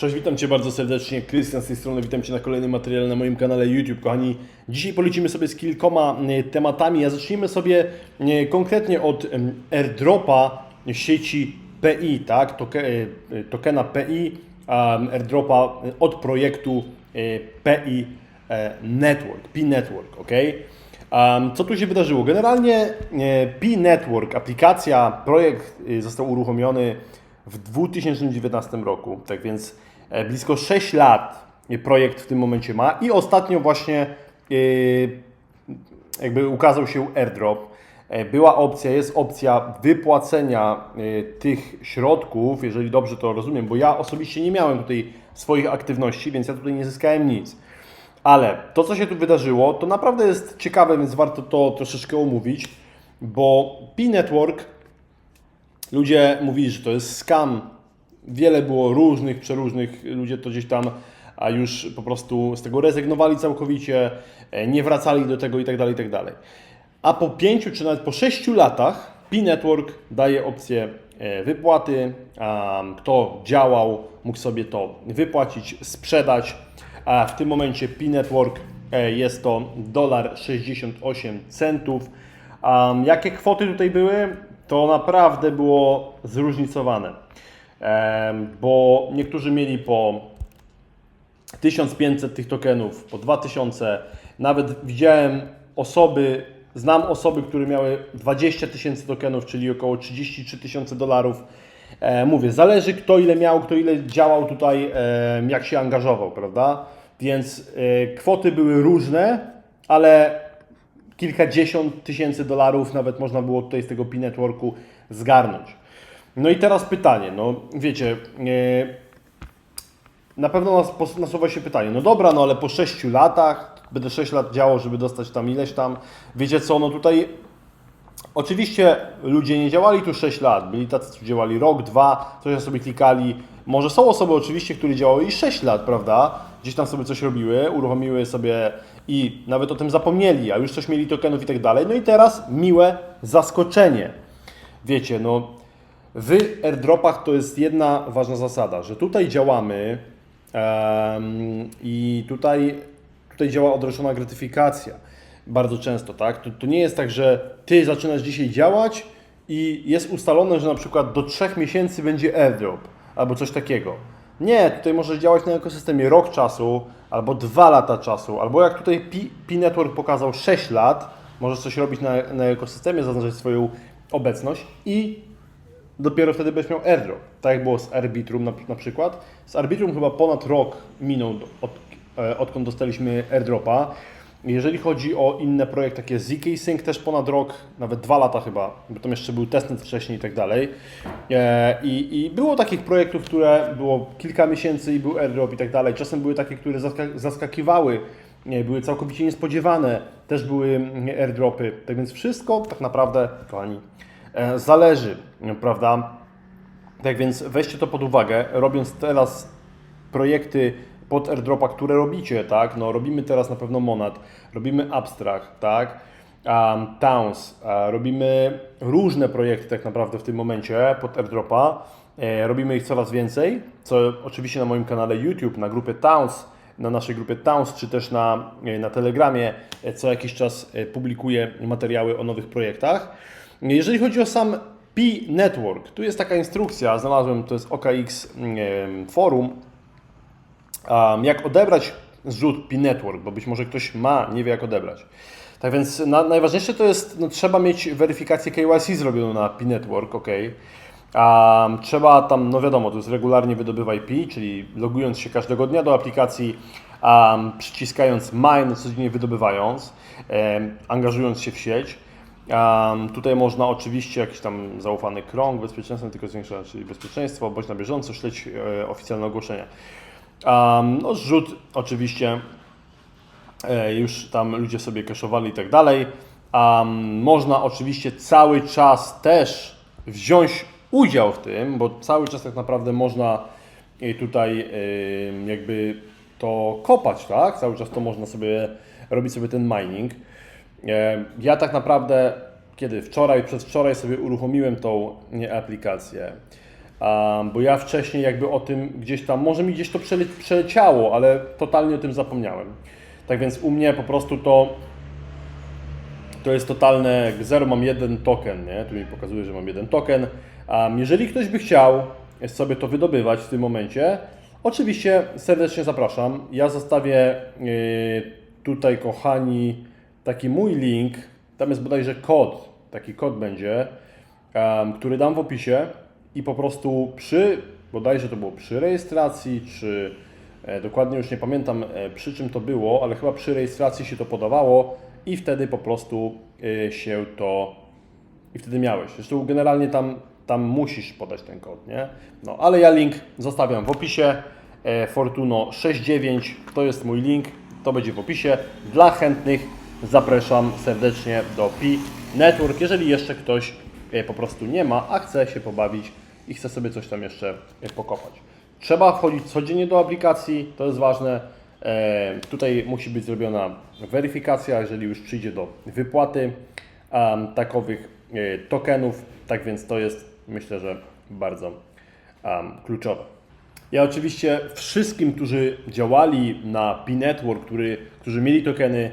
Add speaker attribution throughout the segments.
Speaker 1: Cześć, witam Cię bardzo serdecznie. Krystian z tej strony, witam Cię na kolejnym materiale na moim kanale YouTube. Kochani, dzisiaj polecimy sobie z kilkoma e, tematami, a zacznijmy sobie e, konkretnie od airdropa sieci PI, tak? E, tokena PI, airdropa od projektu PI Network, Pi Network, ok? Co tu się wydarzyło? Generalnie Pi Network, aplikacja, projekt został uruchomiony w 2019 roku, tak więc blisko 6 lat e, projekt w tym momencie ma i ostatnio właśnie e, jakby ukazał się airdrop. E, Była opcja, jest opcja wypłacenia e, tych środków, jeżeli dobrze to rozumiem, bo ja osobiście nie miałem tutaj swoich aktywności, więc ja tutaj nie zyskałem nic. Ale to, co się tu wydarzyło, to naprawdę jest ciekawe, więc warto to troszeczkę omówić, bo Pi Network Ludzie mówili, że to jest scam. Wiele było różnych, przeróżnych. Ludzie to gdzieś tam a już po prostu z tego rezygnowali całkowicie, e, nie wracali do tego i tak dalej, i tak. A po pięciu czy nawet po sześciu latach Pi Network daje opcję e, wypłaty. Kto działał, mógł sobie to wypłacić, sprzedać. A w tym momencie Pi Network e, jest to dolar 68 centów. Jakie kwoty tutaj były? To naprawdę było zróżnicowane, bo niektórzy mieli po 1500 tych tokenów, po 2000. Nawet widziałem osoby, znam osoby, które miały 20 tysięcy tokenów, czyli około 33 tysiące dolarów. E, mówię, zależy kto ile miał, kto ile działał tutaj, jak się angażował, prawda? Więc e, kwoty były różne, ale kilkadziesiąt tysięcy dolarów nawet można było tutaj z tego Pi Networku zgarnąć. No i teraz pytanie, no wiecie, e, na pewno nas, nasuwa się pytanie, no dobra, no ale po 6 latach, będę 6 lat działał, żeby dostać tam ileś tam, wiecie co, no tutaj oczywiście ludzie nie działali tu 6 lat, byli tacy, którzy działali rok, dwa, coś sobie klikali, może są osoby oczywiście, które działały i 6 lat, prawda, gdzieś tam sobie coś robiły, uruchomiły sobie i nawet o tym zapomnieli, a już coś mieli tokenów i tak dalej, no i teraz miłe zaskoczenie. Wiecie, no w airdropach to jest jedna ważna zasada, że tutaj działamy em, i tutaj, tutaj działa odroczona gratyfikacja bardzo często, tak? To, to nie jest tak, że ty zaczynasz dzisiaj działać i jest ustalone, że na przykład do trzech miesięcy będzie airdrop albo coś takiego. Nie, tutaj możesz działać na ekosystemie rok czasu, albo dwa lata czasu, albo jak tutaj Pi, Pi Network pokazał 6 lat, możesz coś robić na, na ekosystemie, zaznaczać swoją obecność i dopiero wtedy będziesz miał airdrop. Tak jak było z Arbitrum na, na przykład. Z Arbitrum chyba ponad rok minął od, e, odkąd dostaliśmy airdropa. Jeżeli chodzi o inne projekty, takie ZK Sync też ponad rok, nawet dwa lata chyba, bo tam jeszcze był testnet wcześniej i tak dalej. E, I, I było takich projektów, które było kilka miesięcy i był airdrop i tak dalej. Czasem były takie, które zaska- zaskakiwały, były całkowicie niespodziewane, też były mm, airdropy. Tak więc wszystko tak naprawdę, kochani, zależy, prawda? Tak więc weźcie to pod uwagę, robiąc teraz projekty pod airdropa, które robicie, tak? No, robimy teraz na pewno Monad, robimy Abstract, tak? Um, Towns, e, robimy różne projekty tak naprawdę w tym momencie pod airdropa. E, robimy ich coraz więcej, co oczywiście na moim kanale YouTube, na grupie Towns, na naszej grupie Towns, czy też na, e, na Telegramie e, co jakiś czas e, publikuję materiały o nowych projektach. Jeżeli chodzi o sam Pi Network, tu jest taka instrukcja, znalazłem, to jest OKX em, forum, um, jak odebrać zrzut Pi Network, bo być może ktoś ma, nie wie jak odebrać. Tak więc na, najważniejsze to jest, no, trzeba mieć weryfikację KYC zrobioną na Pi Network, ok. Um, trzeba tam, no wiadomo, to jest regularnie wydobywaj Pi, czyli logując się każdego dnia do aplikacji, um, przyciskając mine, codziennie wydobywając, em, angażując się w sieć. Um, tutaj można oczywiście jakiś tam zaufany krąg bezpieczeństwa, tylko zwiększa czyli bezpieczeństwo, bądź na bieżąco śledź e, oficjalne ogłoszenia. Um, no, zrzut oczywiście e, już tam ludzie sobie kaszowali i tak dalej. Um, można oczywiście cały czas też wziąć udział w tym, bo cały czas tak naprawdę można e, tutaj e, jakby to kopać, tak? Cały czas to można sobie robić sobie ten mining. E, Ja tak naprawdę, kiedy wczoraj, przedwczoraj sobie uruchomiłem tą aplikację. Bo ja wcześniej jakby o tym gdzieś tam, może mi gdzieś to przele, przeleciało, ale totalnie o tym zapomniałem. Tak więc u mnie po prostu to to jest totalne jak zero, mam jeden token, nie? Tu mi pokazuje, że mam jeden token. Jeżeli ktoś by chciał sobie to wydobywać w tym momencie, oczywiście serdecznie zapraszam. Ja zostawię yy, tutaj, kochani, taki mój link. Tam jest bodajże kod, taki kod będzie, um, który dam w opisie i po prostu przy, bodajże to było przy rejestracji, czy e, dokładnie już nie pamiętam e, przy czym to było, ale chyba przy rejestracji się to podawało i wtedy po prostu y, się to i wtedy miałeś. Zresztą generalnie tam, tam musisz podać ten kod, nie? No, ale ja link zostawiam w opisie. E, Fortuno 69 to jest mój link, to będzie w opisie. Dla chętnych zapraszam serdecznie do Pi Network. Jeżeli jeszcze ktoś e, po prostu nie ma, a chce się pobawić i chce sobie coś tam jeszcze e, pokopać. Trzeba wchodzić codziennie do aplikacji, to jest ważne. E, tutaj musi być zrobiona weryfikacja, jeżeli już przyjdzie do wypłaty takowych tokenów. Tak więc to jest myślę, że bardzo kluczowe. Ja oczywiście wszystkim, którzy działali na P-Network, który, którzy mieli tokeny,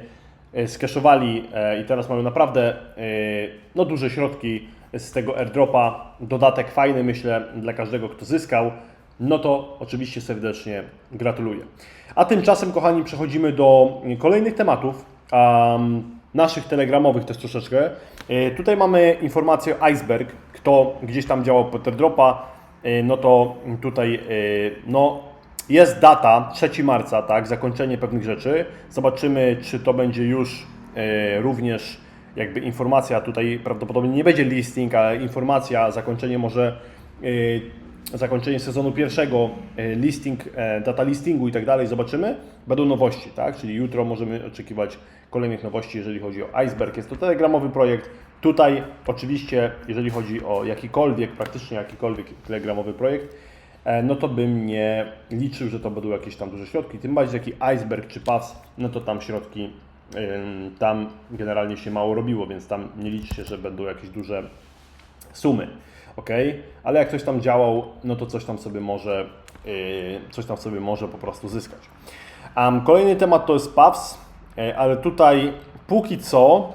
Speaker 1: e, skeszowali e, i teraz mają naprawdę e, no, duże środki z tego airdropa, dodatek fajny myślę dla każdego, kto zyskał, no to oczywiście serdecznie gratuluję. A tymczasem, kochani, przechodzimy do kolejnych tematów, um, naszych telegramowych też troszeczkę. Tutaj mamy informację o Iceberg, kto gdzieś tam działał pod airdropa, no to tutaj no, jest data 3 marca, tak, zakończenie pewnych rzeczy. Zobaczymy, czy to będzie już e, również jakby informacja tutaj prawdopodobnie nie będzie listing, ale informacja, zakończenie może e, zakończenie sezonu pierwszego, e, listing, e, data listingu i tak dalej, zobaczymy. Będą nowości, tak? Czyli jutro możemy oczekiwać kolejnych nowości, jeżeli chodzi o Iceberg. Jest to telegramowy projekt. Tutaj oczywiście, jeżeli chodzi o jakikolwiek, praktycznie jakikolwiek telegramowy projekt, no to bym nie liczył, że to będą jakieś tam duże środki. Tym bardziej jaki Iceberg czy PAS, no to tam środki, tam generalnie się mało robiło, więc tam nie liczcie, że będą jakieś duże sumy, ok? Ale jak ktoś tam działał, no to coś tam sobie może, yy, coś tam sobie może po prostu zyskać. Kolejny temat to jest PAWS, yy, ale tutaj póki co,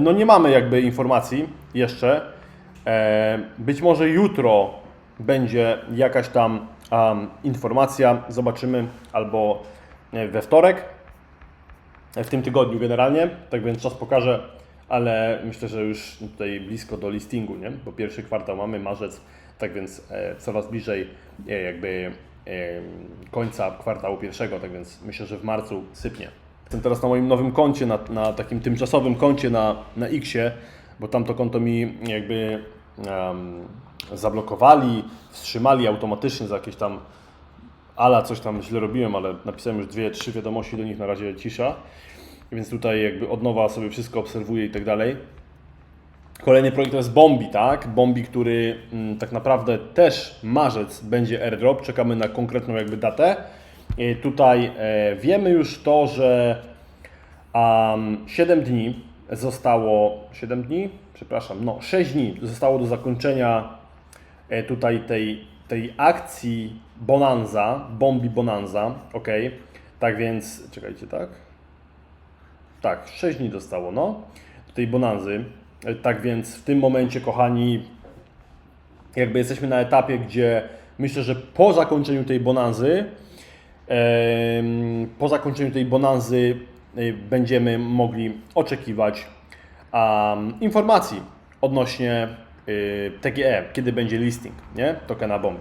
Speaker 1: no nie mamy jakby informacji jeszcze. E, być może jutro będzie jakaś tam um, informacja, zobaczymy, albo e, we wtorek, w tym tygodniu generalnie, tak więc czas pokaże, ale myślę, że już tutaj blisko do listingu, nie? bo pierwszy kwartał mamy, marzec, tak więc e, coraz bliżej e, jakby e, końca kwartału pierwszego, tak więc myślę, że w marcu sypnie. Jestem teraz na moim nowym koncie, na, na takim tymczasowym koncie na, na Xie, bo tamto konto mi jakby em, zablokowali, wstrzymali automatycznie za jakieś tam ala coś tam źle robiłem, ale napisałem już dwie, trzy wiadomości do nich, na razie cisza. Więc tutaj jakby od nowa sobie wszystko obserwuję i tak dalej. Kolejny projekt to jest Bombi, tak? Bombi, który mm, tak naprawdę też marzec będzie airdrop. Czekamy na konkretną jakby datę. I tutaj e, wiemy już to, że um, 7 dni zostało, 7 dni? Przepraszam, no 6 dni zostało do zakończenia e, tutaj tej, tej akcji Bonanza, Bombi Bonanza, ok? Tak więc, czekajcie, tak? Tak, 6 dni dostało, no, tej bonanzy. E, Tak więc w tym momencie, kochani, jakby jesteśmy na etapie, gdzie myślę, że po zakończeniu tej bonanzy, po zakończeniu tej bonanzy będziemy mogli oczekiwać um, informacji odnośnie y, TGE, kiedy będzie listing, nie? Tokena Bombi.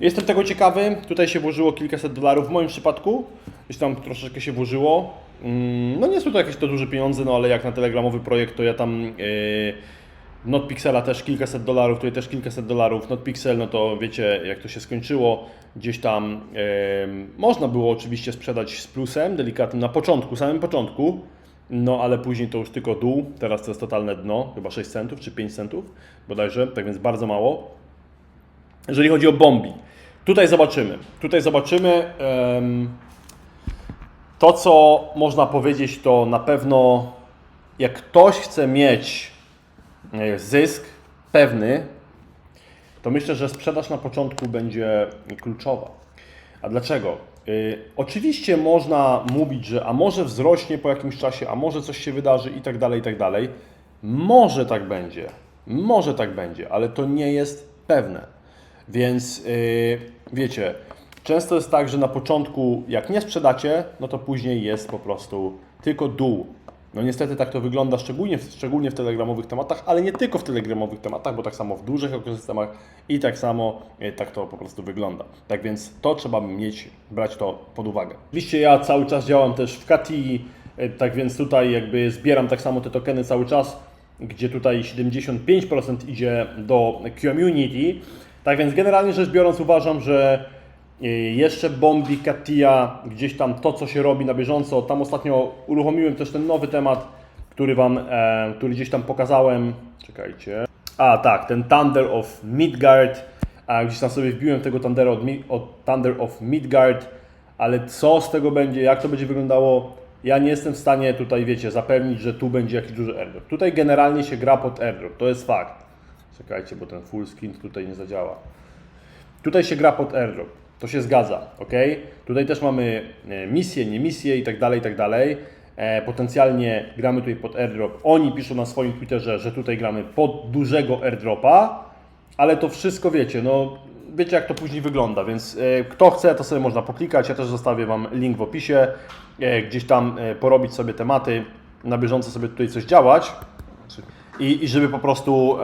Speaker 1: Jestem tego ciekawy. Tutaj się włożyło kilkaset dolarów w moim przypadku. Gdzieś tam troszeczkę się włożyło. Mm, No nie są to jakieś to duże pieniądze, no ale jak na telegramowy projekt, to ja tam yy, NotPixela też kilkaset dolarów, tutaj też kilkaset dolarów. NotPixel, no to wiecie jak to się skończyło. Gdzieś tam można było oczywiście sprzedać z plusem, delikatnym na początku, samym początku. No ale później to już tylko dół. Teraz to jest totalne dno, chyba 6 centów czy 5 centów bodajże, tak więc bardzo mało. Jeżeli chodzi o bombi, tutaj zobaczymy. Tutaj zobaczymy. to, co można powiedzieć, to na pewno jak ktoś chce mieć zysk pewny, to myślę, że sprzedaż na początku będzie kluczowa. A dlaczego? Y, oczywiście można mówić, że a może wzrośnie po jakimś czasie, a może coś się wydarzy i tak dalej, i tak dalej. Może tak będzie, może tak będzie, ale to nie jest pewne. Więc y, wiecie, często jest tak, że na początku jak nie sprzedacie, no to później jest po prostu tylko dół. No niestety tak to wygląda, szczególnie szczególnie w telegramowych tematach, ale nie tylko w telegramowych tematach, bo tak samo w dużych ekosystemach i tak samo e, tak to po prostu wygląda. Tak więc to trzeba mieć, brać to pod uwagę. Oczywiście ja cały czas działam też w KTI, e, tak więc tutaj jakby zbieram tak samo te tokeny cały czas, gdzie tutaj 75% idzie do community. Tak więc generalnie rzecz biorąc uważam, że jeszcze bombi Katia, gdzieś tam to, co się robi na bieżąco. Tam ostatnio uruchomiłem też ten nowy temat, który Wam, e, który gdzieś tam pokazałem. Czekajcie. A tak, ten Thunder of Midgard. A gdzieś tam sobie wbiłem tego Thundera od, od Thunder of Midgard, ale co z tego będzie, jak to będzie wyglądało, ja nie jestem w stanie tutaj, wiecie, zapewnić, że tu będzie jakiś duży airdrop. Tutaj generalnie się gra pod airdrop, to jest fakt. Czekajcie, bo ten full screen tutaj nie zadziała. Tutaj się gra pod airdrop. To się zgadza, ok? Tutaj też mamy e, misje, nie misje i tak dalej, i tak dalej. E, Potencjalnie gramy tutaj pod airdrop. Oni piszą na swoim Twitterze, że tutaj gramy pod dużego airdropa, ale to wszystko wiecie, no wiecie jak to później wygląda, więc e, kto chce, to sobie można poklikać. Ja też zostawię Wam link w opisie, gdzieś tam porobić sobie tematy, na bieżąco sobie tutaj coś działać. I, I żeby po prostu,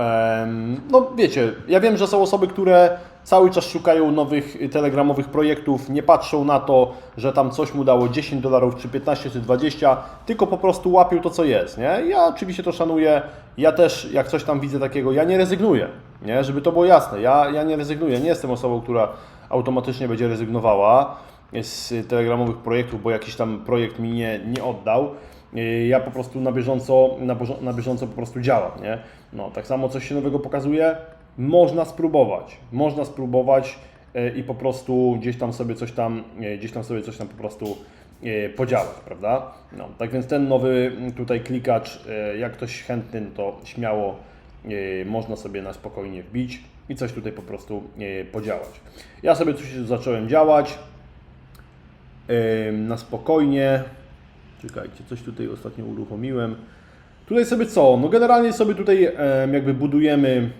Speaker 1: no wiecie, ja wiem, że są osoby, które cały czas szukają nowych y, telegramowych projektów, nie patrzą na to, że tam coś mu dało 10 dolarów, czy 15, czy 20, tylko po prostu łapią to, co jest, nie? Ja oczywiście to szanuję, ja też jak coś tam widzę takiego, ja nie rezygnuję, nie? Żeby to było jasne, ja, ja nie rezygnuję, nie jestem osobą, która automatycznie będzie rezygnowała z telegramowych projektów, bo jakiś tam projekt mi nie, nie oddał. Yy, Ja po prostu na bieżąco, na, na bieżąco po prostu działam, nie? No, tak samo coś się nowego pokazuje, można spróbować, można spróbować yy, i po prostu gdzieś tam sobie coś tam, yy, gdzieś tam sobie coś tam po prostu yy, podziałać, prawda? No, tak więc ten nowy tutaj klikacz, jak ktoś chętny, to śmiało można sobie na spokojnie wbić i coś tutaj po prostu podziałać. Ja sobie coś zacząłem działać, na spokojnie. Czekajcie, coś tutaj ostatnio uruchomiłem. Tutaj sobie co? No generalnie sobie tutaj jakby budujemy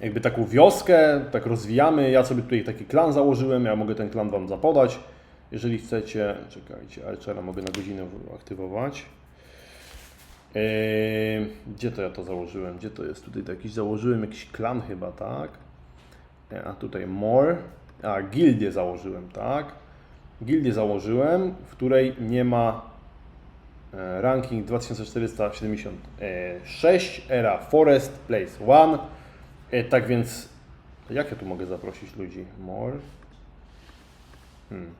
Speaker 1: jakby taką wioskę, tak rozwijamy. Ja sobie tutaj taki klan założyłem, ja mogę ten klan Wam zapodać. Jeżeli chcecie, czekajcie, Archera mogę na godzinę aktywować. Ym, Gdzie to ja to założyłem? Gdzie to jest? Tutaj jakiś założyłem jakiś klan chyba, tak? E, A tutaj more. A, gildię założyłem, tak? Gildię założyłem, w której nie ma e, ranking 2476, era Forest, place 1. E, Tak więc, jak ja tu mogę zaprosić ludzi? More. Hmm.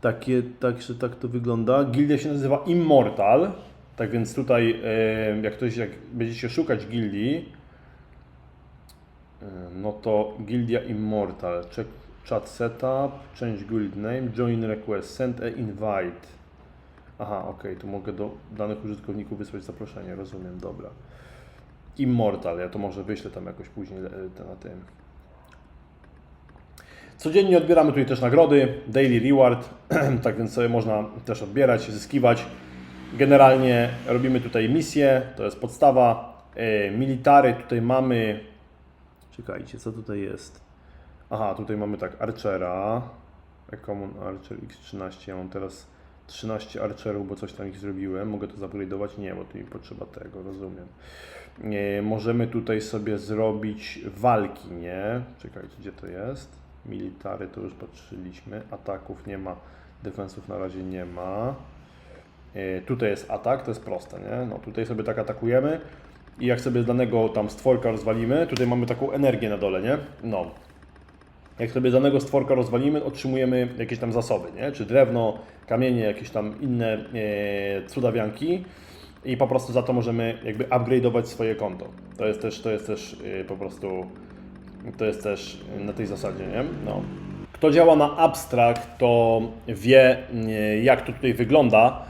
Speaker 1: Takie, tak, że tak to wygląda. Gildia się nazywa Immortal. Tak więc tutaj, e, jak ktoś, jak będziecie szukać gildii, e, no to Gildia Immortal. Check chat setup, change guild name, join request, send a invite. Aha, ok, tu mogę do danych użytkowników wysłać zaproszenie, rozumiem, dobra. Immortal, ja to może wyślę tam jakoś później e, na tym. Codziennie odbieramy tutaj też nagrody, daily reward, tak więc sobie można też odbierać, zyskiwać. Generalnie robimy tutaj misję, to jest podstawa. E, Military tutaj mamy. Czekajcie, co tutaj jest? Aha, tutaj mamy tak Archera. Common Archer X13. Ja mam teraz 13 Archerów, bo coś tam ich zrobiłem. Mogę to zupgrade'ować? Nie, bo tu mi potrzeba tego, rozumiem. Nie, możemy tutaj sobie zrobić walki, nie? Czekajcie, gdzie to jest? Military to już patrzyliśmy. Ataków nie ma, defensów na razie nie ma. E, Tutaj jest atak, to jest proste, nie? No tutaj sobie tak atakujemy i jak sobie danego tam stworka rozwalimy, tutaj mamy taką energię na dole, nie? No. Jak sobie danego stworka rozwalimy, otrzymujemy jakieś tam zasoby, nie? Czy drewno, kamienie, jakieś tam inne e, cudawianki i po prostu za to możemy jakby upgrade'ować swoje konto. To jest też, to jest też e, po prostu, to jest też na tej zasadzie, nie? No. Kto działa na abstract, to wie, e, jak to tutaj wygląda.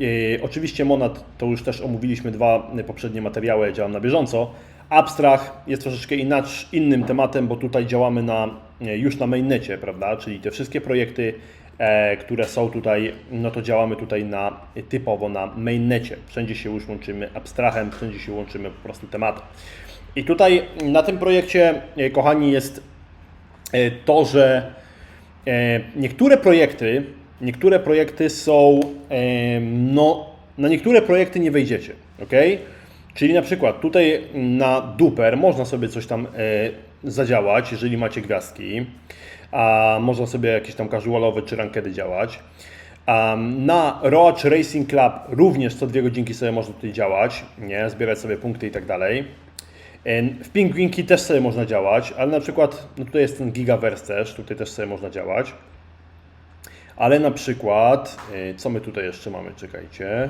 Speaker 1: E, Oczywiście Monad to już też omówiliśmy dwa poprzednie materiały, ja działam na bieżąco, Abstrach jest troszeczkę innym tematem, bo tutaj działamy na, e, już na mainnecie, prawda? Czyli te wszystkie projekty, e, które są tutaj, no to działamy tutaj na, typowo na mainnecie. Wszędzie się już łączymy abstrachem, wszędzie się łączymy po prostu tematem. I tutaj na tym projekcie, e, kochani, jest e, to, że e, niektóre projekty, niektóre projekty są, e, no, na niektóre projekty nie wejdziecie, ok? Czyli na przykład tutaj na duper można sobie coś tam e, zadziałać, jeżeli macie gwiazdki, a można sobie jakieś tam casualowe czy rankedy działać. Na Roach Racing Club również co dwie godzinki sobie można tutaj działać, nie? zbierać sobie punkty i tak dalej. Em, W Pingwinki też sobie można działać, ale na przykład, no tutaj jest ten Gigaverse też, tutaj też sobie można działać. Ale na przykład, y, co my tutaj jeszcze mamy, czekajcie.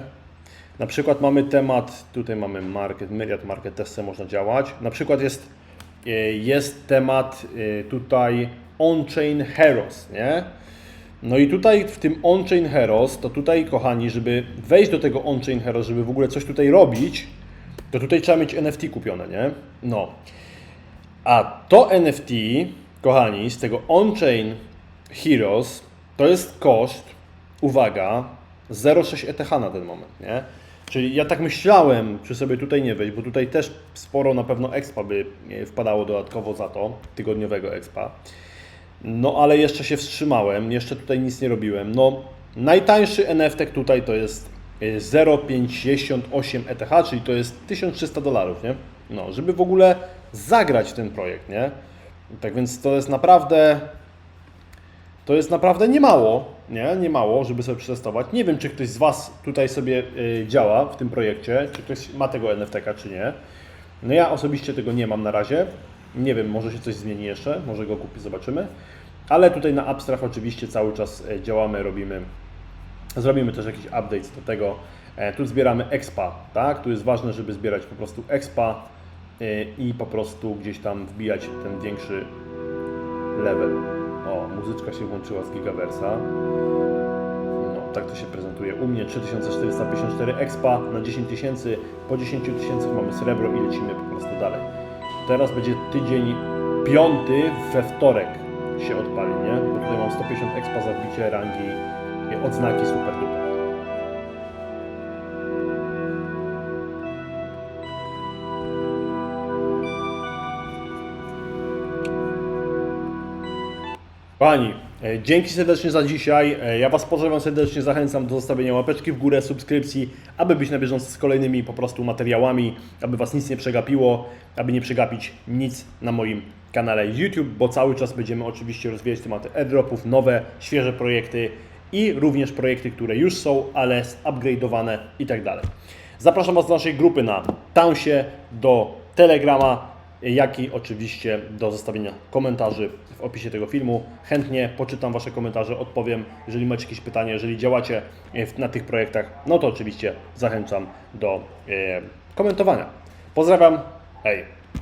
Speaker 1: Na przykład mamy temat, tutaj mamy market, Myriad Market można działać. Na przykład jest, y, jest temat y, tutaj On-Chain Heroes, nie? No i tutaj w tym On-Chain Heroes, to tutaj kochani, żeby wejść do tego On-Chain Heroes, żeby w ogóle coś tutaj robić, to tutaj trzeba mieć NFT kupione, nie? No. A to NFT, kochani, z tego On-Chain Heroes, to jest koszt, uwaga, 0,6 ETH na ten moment, nie? Czyli ja tak myślałem, czy sobie tutaj nie wejść, bo tutaj też sporo na pewno expa by e, wpadało dodatkowo za to, tygodniowego expa. No ale jeszcze się wstrzymałem, jeszcze tutaj nic nie robiłem. No najtańszy NFT tutaj to jest y, 0,58 ETH, czyli to jest 1300 dolarów, nie? No, żeby w ogóle zagrać ten projekt, nie? Tak więc to jest naprawdę to jest naprawdę niemało, nie? Niemało, żeby sobie przetestować. Nie wiem, czy ktoś z Was tutaj sobie y, działa w tym projekcie, czy ktoś ma tego NFT-ka, czy nie. No ja osobiście tego nie mam na razie. Nie wiem, może się coś zmieni jeszcze, może go kupię, zobaczymy. Ale tutaj na Abstrach oczywiście cały czas e, działamy, robimy, zrobimy też jakiś update do tego. E, Tu zbieramy expa, tak? Tu jest ważne, żeby zbierać po prostu expa e, i po prostu gdzieś tam wbijać ten większy level. Muzyczka się włączyła z Gigaversa. No, tak to się prezentuje. U mnie 3454 expa na 10 tysięcy. Po 10 tysięcy mamy srebro i lecimy po prostu dalej. Teraz będzie tydzień piąty we wtorek się odpali, nie? Bo tutaj mam 150 expa za wbicie rangi odznaki super duper. Kochani, e, dzięki serdecznie za dzisiaj. E, Ja Was pozdrawiam serdecznie, zachęcam do zostawienia łapeczki w górę, subskrypcji, aby być na bieżąco z kolejnymi po prostu materiałami, aby Was nic nie przegapiło, aby nie przegapić nic na moim kanale YouTube, bo cały czas będziemy oczywiście rozwijać tematy airdropów, nowe, świeże projekty i również projekty, które już są, ale zupgrade'owane i tak dalej. Zapraszam Was do naszej grupy na Townsie, do Telegrama, jak i oczywiście do zostawienia komentarzy w opisie tego filmu. Chętnie poczytam Wasze komentarze, odpowiem, jeżeli macie jakieś pytania, jeżeli działacie e, na tych projektach, no to oczywiście zachęcam do e, komentowania. Pozdrawiam, hej!